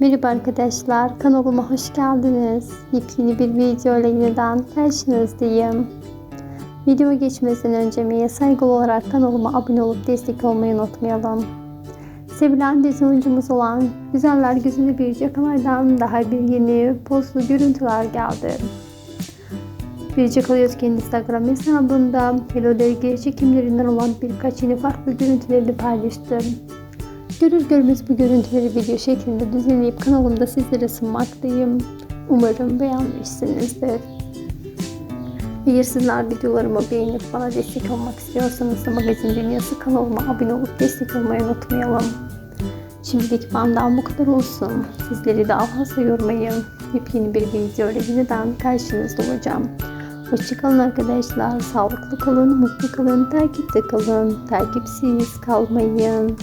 Merhaba arkadaşlar, kanalıma hoş geldiniz. Yepyeni bir video ile yeniden karşınızdayım. Video geçmesinden önce Mia saygılı olarak kanalıma abone olup destek olmayı unutmayalım. Sevilen dizi oyuncumuz olan Güzeller Güzeli bir Cakalar'dan daha bir yeni pozlu görüntüler geldi. Biricik Oyozken Instagram hesabında Hello'da geri çekimlerinden olan birkaç yeni farklı görüntüleri paylaştı. Görür görmez bu görüntüleri video şeklinde düzenleyip kanalımda sizlere sunmaktayım. Umarım beğenmişsinizdir. Eğer sizler videolarımı beğenip bana destek olmak istiyorsanız da Magazin Dünyası kanalıma abone olup destek olmayı unutmayalım. Şimdilik benden bu kadar olsun. Sizleri daha fazla yormayın. Yepyeni bir video ile yeniden karşınızda olacağım. Hoşçakalın arkadaşlar. Sağlıklı kalın, mutlu kalın, takipte kalın. Takipsiz kalmayın.